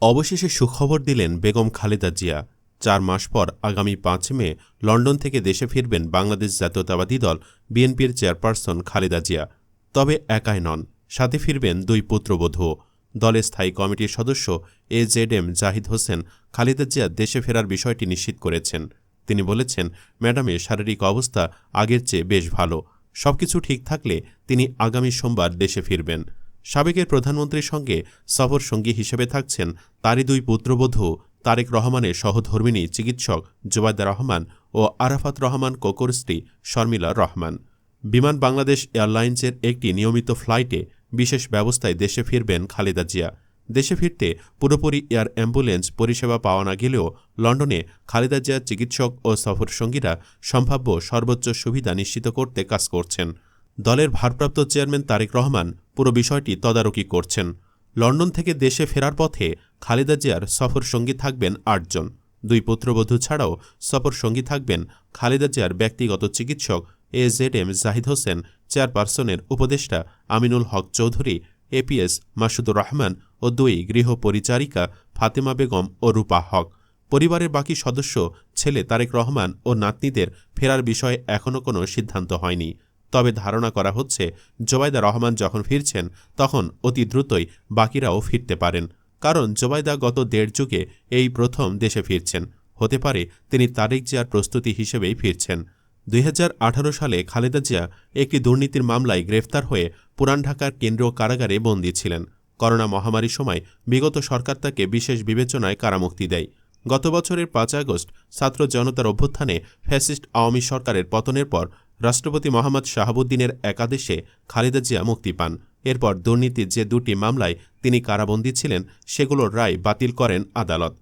অবশেষে সুখবর দিলেন বেগম খালেদা জিয়া। চার মাস পর আগামী পাঁচ মে লন্ডন থেকে দেশে ফিরবেন বাংলাদেশ জাতীয়তাবাদী দল বিএনপির চেয়ারপারসন খালেদা জিয়া। তবে একাই নন, সাথে ফিরবেন দুই পুত্রবধূ দলের স্থায়ী কমিটির সদস্য A Z M Zahid Hossain Khaleda Zia দেশে ফেরার বিষয়টি নিশ্চিত করেছেন। তিনি বলেছেন ম্যাডামের শারীরিক অবস্থা আগের চেয়ে বেশ ভালো। সবকিছু ঠিক থাকলে তিনি আগামী সোমবার দেশে ফিরবেন। সাবেকের প্রধানমন্ত্রীর সঙ্গে সফর সঙ্গী হিসেবে থাকছেন তারই দুই পুত্রবধূ তারেক রহমানের সহধর্মিণী চিকিৎসক জুবাইদা রহমান ও আরাফাত রহমান কোকর স্ত্রী শর্মিলা রহমান। বিমান বাংলাদেশ এয়ারলাইন্সের একটি নিয়মিত ফ্লাইটে বিশেষ ব্যবস্থায় দেশে ফিরবেন খালেদা জিয়া। দেশে ফিরতে পুরোপুরি এয়ার অ্যাম্বুলেন্স পরিষেবা পাওয়া না গেলেও লন্ডনে খালেদা জিয়ার চিকিৎসক ও সফরসঙ্গীরা সম্ভাব্য সর্বোচ্চ সুবিধা নিশ্চিত করতে কাজ করছেন। দলের ভারপ্রাপ্ত চেয়ারম্যান তারেক রহমান পুরো বিষয়টি তদারকি করছেন। লন্ডন থেকে দেশে ফেরার পথে খালেদা জিয়ার সফর সঙ্গী থাকবেন আটজন। দুই পুত্রবধূ ছাড়াও সফর সঙ্গী থাকবেন খালেদা জিয়ার ব্যক্তিগত চিকিৎসক A Z M Zahid Hossain, চেয়ারপারসনের উপদেষ্টা আমিনুল হক চৌধুরী এপিএস মাসুদুর রহমান ও দুই গৃহ পরিচারিকা ফাতেমা বেগম ও রূপা হক। পরিবারের বাকি সদস্য ছেলে তারেক রহমান ও নাতনিদের ফেরার বিষয়ে এখনও কোনো সিদ্ধান্ত হয়নি। তবে ধারণা করা হচ্ছে, জোবাইদা রহমান যখন ফিরছেন, তখন অতি দ্রুতই বাকিরাও ফিরতে পারেন। কারণ জোবাইদা গত দেড় যুগে এই প্রথম দেশে ফিরছেন। হতে পারে তিনি তারেক জিয়ার প্রস্তুতি হিসেবেই ফিরছেন। দুই হাজার আঠারো সালে খালেদা জিয়া একটি দুর্নীতির মামলায় গ্রেফতার হয়ে পুরান ঢাকার কেন্দ্রীয় কারাগারে বন্দী ছিলেন। করোনা মহামারীর সময় বিগত সরকার তাকে বিশেষ বিবেচনায় কারামুক্তি দেয়। গত বছরের পাঁচ আগস্ট ছাত্র জনতার অভ্যুত্থানে ফ্যাসিস্ট আওয়ামী সরকারের পতনের পর রাষ্ট্রপতি মোহাম্মদ শাহাবুদ্দিনের একাদেশে খালেদা জিয়া মুক্তি পান। এরপর দুর্নীতির যে দুটি মামলায় তিনি কারাবন্দী ছিলেন, সেগুলোর রায় বাতিল করেন আদালত।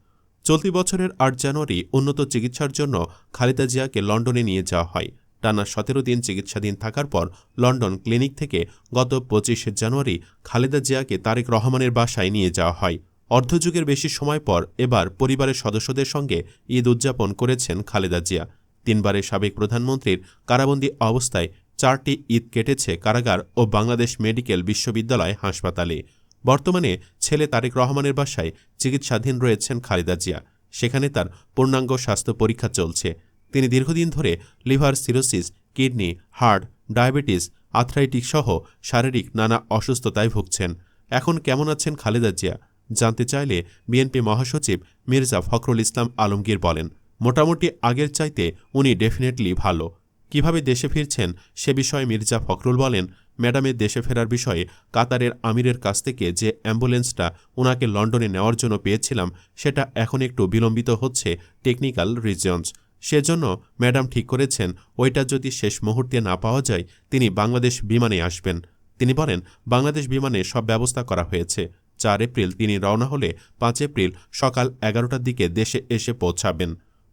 চলতি বছরের আট জানুয়ারি উন্নত চিকিৎসার জন্য খালেদা জিয়াকে লন্ডনে নিয়ে যাওয়া হয়। টানা সতেরো দিন চিকিৎসাধীন থাকার পর লন্ডন ক্লিনিক থেকে গত পঁচিশে জানুয়ারি খালেদা জিয়াকে তারেক রহমানের বাসায় নিয়ে যাওয়া হয়। অর্ধযুগের বেশি সময় পর এবার পরিবারের সদস্যদের সঙ্গে ঈদ উদযাপন করেছেন খালেদা জিয়া। তিনবারের সাবেক প্রধানমন্ত্রীর কারাবন্দী অবস্থায় চারটি ঈদ কেটেছে কারাগার ও বাংলাদেশ মেডিকেল বিশ্ববিদ্যালয় হাসপাতালে। বর্তমানে ছেলে তারেক রহমানের বাসায় চিকিৎসাধীন রয়েছেন খালেদা জিয়া। সেখানে তার পূর্ণাঙ্গ স্বাস্থ্য পরীক্ষা চলছে। তিনি দীর্ঘদিন ধরে liver cirrhosis, kidney, heart, diabetes arthritis সহ শারীরিক নানা অসুস্থতায় ভুগছেন। এখন কেমন আছেন খালেদা জিয়া? জানতে চাইলে বিএনপি মহাসচিব মির্জা ফখরুল ইসলাম আলমগীর বলেন। মোটামুটি আগের চাইতে উনি ডেফিনেটলি ভালো। কীভাবে দেশে ফিরছেন সে বিষয়ে মির্জা ফখরুল বলেন ম্যাডামের দেশে ফেরার বিষয়ে কাতারের আমিরের কাছ থেকে যে অ্যাম্বুলেন্সটা ওনাকে লন্ডনে নেওয়ার জন্য পেয়েছিলাম, সেটা এখন একটু বিলম্বিত হচ্ছে টেকনিক্যাল রিজনস সেজন্য ম্যাডাম ঠিক করেছেন, ওইটা যদি শেষ মুহূর্তে না পাওয়া যায়, তিনি বাংলাদেশ বিমানে আসবেন। তিনি বলেন, বাংলাদেশ বিমানে সব ব্যবস্থা করা হয়েছে। চার এপ্রিল তিনি রওনা হলে পাঁচ এপ্রিল সকাল এগারোটার দিকে দেশে এসে পৌঁছাবেন।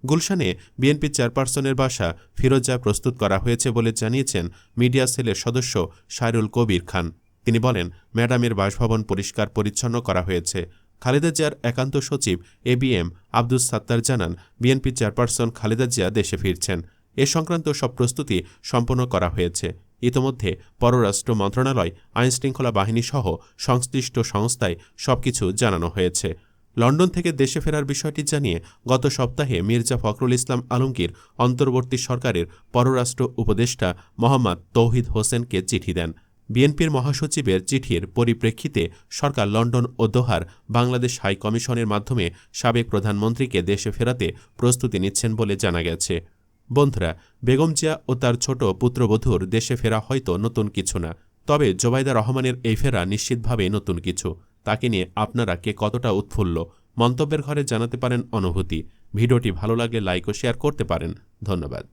গুলশানে বিএনপি চেয়ারপারসনের বাসা ফিরোজা প্রস্তুত করা হয়েছে বলে জানিয়েছেন মিডিয়া সেলের সদস্য সাইরুল কবির খান। তিনি বলেন, ম্যাডামের বাসভবন পরিষ্কার পরিচ্ছন্ন করা হয়েছে। খালেদা জিয়ার একান্ত সচিব A B M Abdus Sattar জানান, বিএনপি চেয়ারপারসন খালেদা জিয়া দেশে ফিরছেন। এ সংক্রান্ত সব প্রস্তুতি সম্পন্ন করা হয়েছে। ইতোমধ্যে পররাষ্ট্র মন্ত্রণালয়, আইনশৃঙ্খলা বাহিনী সহ সংশ্লিষ্ট সংস্থায় সবকিছু জানানো হয়েছে। লন্ডন থেকে দেশে ফেরার বিষয়টি জানিয়ে গত সপ্তাহে মির্জা ফখরুল ইসলাম আলমগীর অন্তর্বর্তী সরকারের পররাষ্ট্র উপদেষ্টা মোহাম্মদ তৌহিদ হোসেনকে চিঠি দেন। বিএনপির মহাসচিবের চিঠির পরিপ্রেক্ষিতে সরকার লন্ডন ও দোহার বাংলাদেশ হাই কমিশনের মাধ্যমে সাবেক প্রধানমন্ত্রীকে দেশে ফেরাতে প্রস্তুতি নিচ্ছেন বলে জানা গেছে। বন্ধুরা, বেগম জিয়া ও তার ছোট পুত্রবধূর দেশে ফেরা হয়তো নতুন কিছু না, তবে জোবাইদা রহমানের এই ফেরা নিশ্চিতভাবে নতুন কিছু। তাকে নিয়ে আপনারা কে কতটা উৎফুল্ল মন্তব্যের ঘরে জানাতে পারেন অনুভূতি। ভিডিওটি ভালো লাগলে লাইক ও শেয়ার করতে পারেন। ধন্যবাদ।